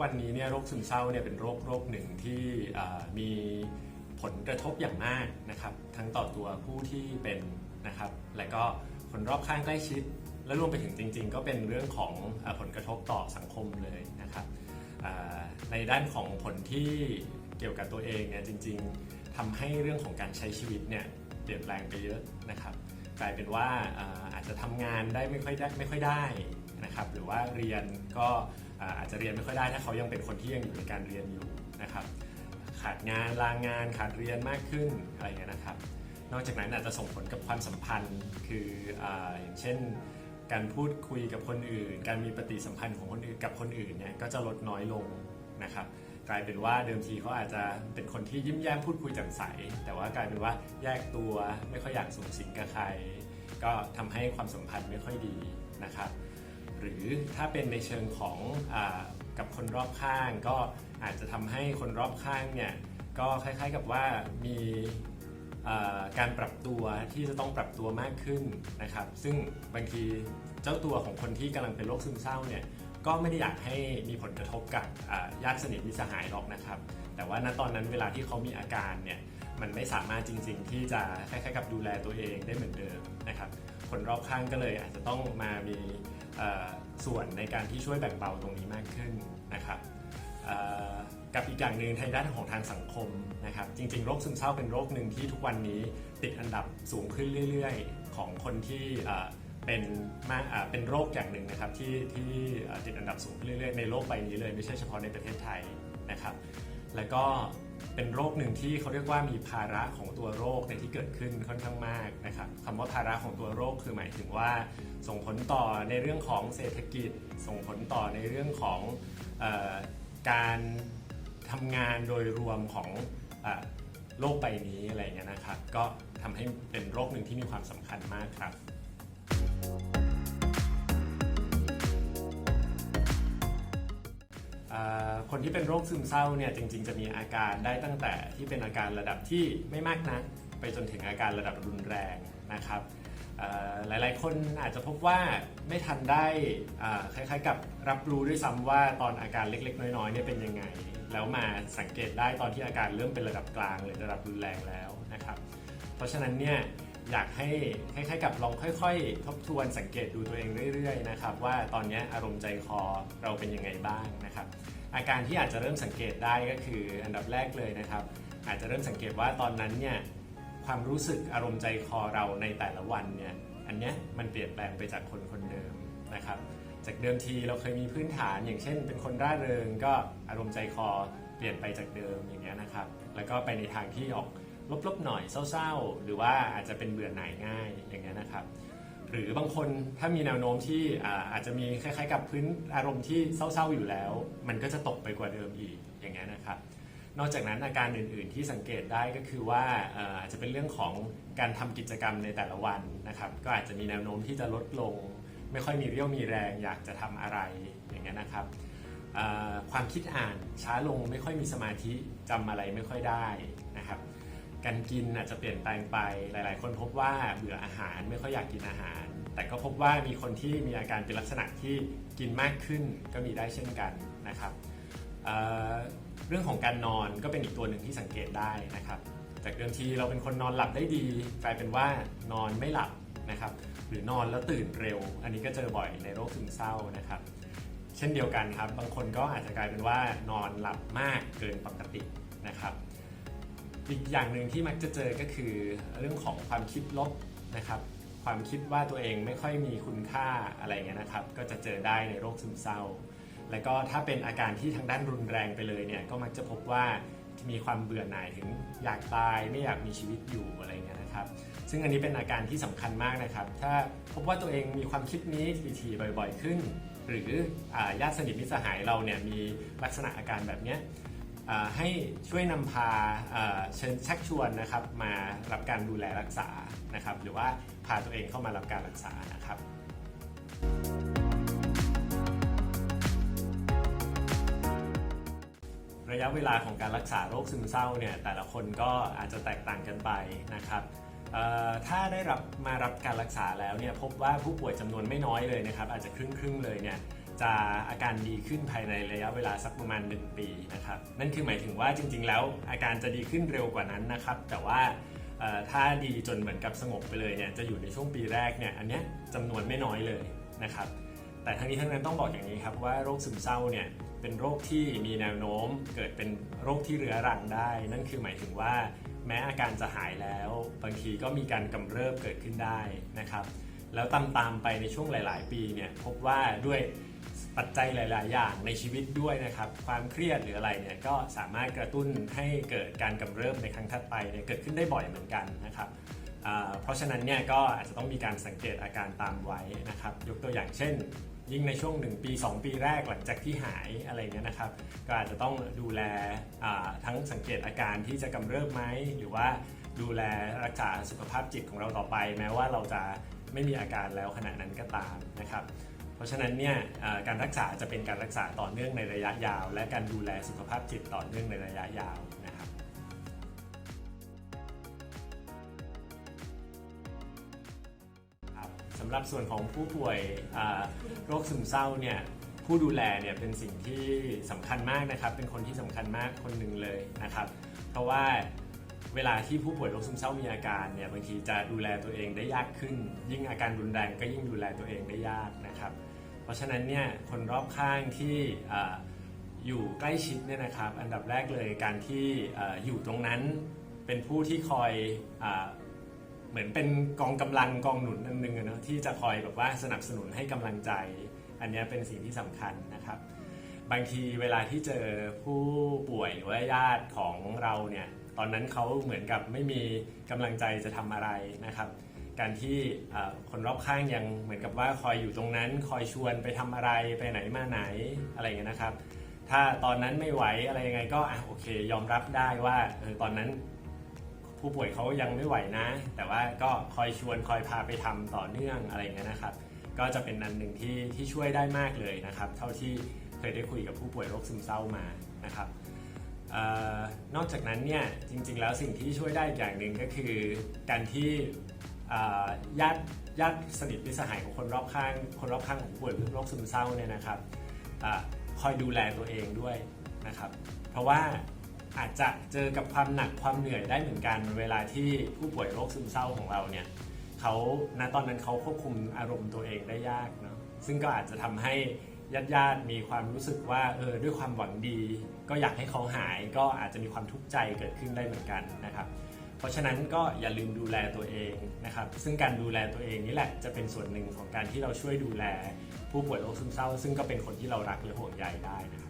วันนี้เนี่ยโรคซึมเศร้าเนี่ยเป็นโรคโรคหนึ่งที่มีผลกระทบอย่างมากนะครับ ทั้งต่อตัวผู้ที่เป็นนะครับ และก็คนรอบข้างใกล้ชิด และรวมไปถึงจริง ๆ ก็เป็นเรื่องของอผลกระทบต่อสังคมเลยนะครับในด้านของผลที่เกี่ยวกับตัวเองเนี่ยจริง ๆทำให้เรื่องของการใช้ชีวิตเนี่ยเปลี่ยนแปลงไปเยอะนะครับ กลายเป็นว่าอ่าอาจจะทำงานได้ไม่ค่อยได้ไม่ค่อยได้นะครับ หรือว่าเรียนก็ อาจจะเรียนไม่ค่อยได้ถ้าเขายังเป็นคนที่ยังอยู่ในการเรียนอยู่นะครับ ขาดงานลางงานขาดเรียนมากขึ้นอะไรเงี้ยนะครับ นอกจากนั้นอาจจะส่งผลกับความสัมพันธ์คือออย่างเช่น การพูดคุยกับคนอื่น การมีปฏิสัมพันธ์ของคนอื่นกับคนอื่นเนี่ยก็จะลดน้อยลงนะครับกลายเป็นว่าเดิมทีเขาอาจจะเป็นคนที่ยิ้มแย้มพูดคุยแจ่มใส แต่ว่ากลายเป็นว่าแยกตัวไม่ค่อยอยากสูงสิงกับใคร ก็ทำให้ความสัมพันธ์ไม่ค่อยดีนะครับ หรือถ้าเป็นในเชิงของอกับคนรอบข้าง ก็อาจจะทำให้คนรอบข้างเนี่ยก็คล้ายๆกับว่ามีการปรับตัวที่จะต้องปรับตัวมากขึ้นนะครับ ซึ่งบางทีเจ้าตัวของคนที่กำลังเป็นโรคซึมเศร้าเนี่ยก็ไม่ได้อยากให้มีผลกระทบกับญาติสนิทมิสหายหรอกนะครับ แต่ว่าณตอนนั้นเวลาที่เขามีอาการเนี่ยมันไม่สามารถจริง ๆ ที่จะคล้ายๆกับดูแลตัวเองได้เหมือนเดิมนะครับ คนรอบข้างก็เลยอาจจะต้องมามี ส่วนในการที่ช่วยแบ่งเบาตรงนี้มากขึ้นนะครับกับอีกอย่างหนึ่งทางด้านของทางสังคมนะครับ จริงๆโรคซึมเศร้าเป็นโรคหนึ่งที่ทุกวันนี้ติดอันดับสูงขึ้นเรื่อยๆ ของคนที่เป็นมากเป็นโรคอย่างหนึ่งนะครับที่ที่ติดอันดับสูงขึ้นเรื่อยๆในโลกใบนี้เลยไม่ใช่เฉพาะในประเทศไทยนะครับ แล้วก็เป็นโรคหนึ่งที่เขาเรียกว่ามีภาระของตัวโรคในที่เกิดขึ้นค่อนข้างมากนะครับคำว่าภาระของตัวโรคคือหมายถึงว่า ส่งผลต่อในเรื่องของเศรษฐกิจ ส่งผลต่อในเรื่องของออการทำงานโดยรวมของอโลกใบนี้อะไรเงี้ยนะครับ ก็ทำให้เป็นโรคหนึ่งที่มีความสำคัญมากครับ คนที่เป็นโรคซึมเศร้าเนี่ยจริง ๆ จะมีอาการได้ตั้งแต่ที่เป็นอาการระดับที่ไม่มากนักไปจนถึงอาการระดับรุนแรงนะครับหลายๆ คนอาจจะพบว่าไม่ทันได้คล้ายๆ กับรับรู้ด้วยซ้ำว่าตอนอาการเล็ก ๆ น้อยๆเนี่ยเป็นยังไง แล้วมาสังเกตได้ตอนที่อาการเริ่มเป็นระดับกลางหรือระดับรุนแรงแล้วนะครับ เพราะฉะนั้นเนี่ย อยากให้คล้ายๆกับลองค่อย ๆ ทบทวนสังเกตดูตัวเองเรื่อยๆนะครับว่าตอนนี้อารมณ์ใจคอเราเป็นยังไงบ้างนะครับ อาการที่อาจจะเริ่มสังเกตได้ก็คืออันดับแรกเลยนะครับ อาจจะเริ่มสังเกตว่าตอนนั้นเนี่ยความรู้สึกอารมณ์ใจคอเราในแต่ละวันเนี่ยอันเนี้ยมันเปลี่ยนแปลงไปจากคนคนเดิมนะครับ จากเดิมทีเราเคยมีพื้นฐานอย่างเช่น เป็นคนร่าเริงก็อารมณ์ใจคอเปลี่ยนไปจากเดิมอย่างเงี้ยนะครับ แล้วก็ไปในทางที่ออก ลบๆหน่อยเศร้าๆ หรือว่าอาจจะเป็นเบื่อหน่ายง่ายอย่างเงี้ยนะครับ หรือบางคนถ้ามีแนวโน้มที่อาจจะมีคล้ายๆ กับพื้นอารมณ์ที่เศร้าๆอยู่แล้ว มันก็จะตกไปกว่าเดิมอีกอย่างเงี้ยนะครับ นอกจากนั้นอาการอื่นๆที่สังเกตได้ก็คือว่าอาจจะเป็นเรื่องของการทำกิจกรรมในแต่ละวันนะครับ ก็อาจจะมีแนวโน้มที่จะลดลง ไม่ค่อยมีเรี่ยวมีแรงอยากจะทำอะไรอย่างเงี้ยนะครับความคิดอ่านช้าลงไม่ค่อยมีสมาธิจำอะไรไม่ค่อยได้นะครับ การกินอาจจะเปลี่ยนแปลงไป หลาย ๆ คนพบว่าเบื่ออาหารไม่ค่อยอยากกินอาหาร แต่ก็พบว่ามีคนที่มีอาการเป็นลักษณะที่กินมากขึ้นก็มีได้เช่นกันนะครับเเรื่องของการนอนก็เป็นอีกตัวหนึ่งที่สังเกตได้นะครับ จากเดิมทีเราเป็นคนนอนหลับได้ดี กลายเป็นว่านอนไม่หลับนะครับหรือนอนแล้วตื่นเร็ว อันนี้ก็เจอบ่อยในโรคซึมเศร้านะครับ เช่นเดียวกันครับ บางคนก็อาจจะกลายเป็นว่านอนหลับมากเกินปกตินะครับ อีกอย่างหนึ่งที่มักจะเจอก็คือเรื่องของความคิดลบนะครับ ความคิดว่าตัวเองไม่ค่อยมีคุณค่าอะไรเงี้ยนะครับ ก็จะเจอได้ในโรคซึมเศร้า แล้วก็ถ้าเป็นอาการที่ทางด้านรุนแรงไปเลยเนี่ยก็มักจะพบว่ามีความเบื่อหน่ายถึงอยากตายไม่อยากมีชีวิตอยู่อะไรเงี้ยนะครับ ซึ่งอันนี้เป็นอาการที่สำคัญมากนะครับ ถ้าพบว่าตัวเองมีความคิดนี้ทีๆบ่อย ๆ ขึ้น หรือญาติสนิทมิตรสหายเราเนี่ยมีลักษณะอาการแบบเนี้ย ให้ช่วยนำพาเชิญชักชวนนะครับมารับการดูแลรักษานะครับ หรือว่าพาตัวเองเข้ามารับการรักษานะครับระยะเวลาของการรักษาโรคซึมเศร้าเนี่ยแต่ละคนก็อาจจะแตกต่างกันไปนะครับถ้าได้รับมารับการรักษาแล้วเนี่ยพบว่าผู้ป่วยจำนวนไม่น้อยเลยนะครับ อาจจะครึ่งครึ่งๆเลยเนี่ย จะอาการดีขึ้นภายในระยะเวลาสักประมาณ 1 ปีนะครับ นั่นคือหมายถึงว่าจริง ๆ แล้วอาการจะดีขึ้นเร็วกว่านั้นนะครับ แต่ว่าถ้าดีจนเหมือนกับสงบไปเลยเนี่ยจะอยู่ในช่วงปีแรกเนี่ยอันเนี้ยจำนวนไม่น้อยเลยนะครับ แต่ทั้งนี้ทั้งนั้นต้องบอกอย่างนี้ครับว่าโรคซึมเศร้าเนี่ยเป็นโรคที่มีแนวโน้มเกิดเป็นโรคที่เรื้อรังได้ นั่นคือหมายถึงว่าแม้อาการจะหายแล้ว บางทีก็มีการกำเริบเกิดขึ้นได้นะครับ แล้วตามๆไปในช่วงหลาย ๆ ปีเนี่ยพบว่าด้วย ปัจจัยหลาย ๆ อย่างในชีวิตด้วยนะครับ ความเครียดหรืออะไรเนี่ยก็สามารถกระตุ้นให้เกิดการกำเริบในครั้งถัดไปเนี่ยเกิดขึ้นได้บ่อยเหมือนกันนะครับเพราะฉะนั้นเนี่ยก็อาจจะต้องมีการสังเกตอาการตามไว้นะครับ ยกตัวอย่างเช่น ยิ่งในช่วง 1 ปี 2 ปีแรกหลังจากที่หายอะไรเงี้ยนะครับ ก็อาจจะต้องดูแลทั้งสังเกตอาการที่จะกำเริบไหมหรือว่าดูแลรักษาสุขภาพจิตของเราต่อไป แม้ว่าเราจะไม่มีอาการแล้วขณะนั้นก็ตามนะครับ ราะฉะนั้นเนี่ยการรักษาจะเป็นการรักษาต่อเนื่องในระยะยาว และการดูแลสุขภาพจิตต่อเนื่องในระยะยาวนะครับสำหรับส่วนของผู้ป่วยโรคซึมเศร้าเนี่ยผู้ดูแลเนี่ยเป็นสิ่งที่สำคัญมากนะครับ เป็นคนที่สำคัญมากคนหนึ่งเลยนะครับ เพราะว่า เวลาที่ผู้ป่วยโรคซึมเศร้ามีอาการเนี่ยบางทีจะดูแลตัวเองได้ยากขึ้น ยิ่งอาการรุนแรงก็ยิ่งดูแลตัวเองได้ยากนะครับ เพราะฉะนั้นเนี่ยคนรอบข้างที่อยู่ใกล้ชิดเนี่ยนะครับ อันดับแรกเลยการที่ออยู่ตรงนั้นเป็นผู้ที่คอยอเหมือนเป็นกองกำลังกองหนุนอันหนึ่งนะที่จะคอยแบบว่าสนับสนุนให้กำลังใจ อันนี้เป็นสิ่งที่สำคัญนะครับ บางทีเวลาที่เจอผู้ป่วยหรือว่าญาติของเราเนี่ย ตอนนั้นเขาเหมือนกับไม่มีกำลังใจจะทำอะไรนะครับ การที่คนรอบข้างยังเหมือนกับว่าคอยอยู่ตรงนั้น คอยชวนไปทำอะไรไปไหนมาไหนอะไรเงี้ยนะครับ ถ้าตอนนั้นไม่ไหวอะไรยังไงก็อะโอเค ยอมรับได้ว่าเออตอนนั้นผู้ป่วยเขายังไม่ไหวนะ แต่ว่าก็คอยชวนคอยพาไปทำต่อเนื่องอะไรเงี้ยนะครับ ก็จะเป็นอันหนึ่งที่ที่ช่วยได้มากเลยนะครับ เท่าที่เคยได้คุยกับผู้ป่วยโรคซึมเศร้ามานะครับ นอกจากนั้นเนี่ยจริงๆแล้วสิ่งที่ช่วยได้อีกอย่างหนึ่งก็คือ การที่ญาติญาติสนิทมิสหายของคนรอบข้างคนรอบข้างของผู้ป่วยโรคซึมเศร้าเนี่ยนะครับอคอยดูแลตัวเองด้วยนะครับ เพราะว่าอาจจะเจอกับความหนักความเหนื่อยได้เหมือนกันเวลาที่ผู้ป่วยโรคซึมเศร้าของเราเนี่ยเขาณตอนนั้นเขาควบคุมอารมณ์ตัวเองได้ยากเนาะซึ่งก็อาจจะทำให้ ญาติญาติๆมีความรู้สึกว่าเออด้วยความหวังดี ก็อยากให้เขาหายก็อาจจะมีความทุกข์ใจเกิดขึ้นได้เหมือนกันนะครับ เพราะฉะนั้นก็อย่าลืมดูแลตัวเองนะครับ ซึ่งการดูแลตัวเองนี่แหละจะเป็นส่วนหนึ่งของการที่เราช่วยดูแล ผู้ป่วยโรคซึมเศร้า ซึ่งก็เป็นคนที่เรารักและห่วงใยได้นะครับ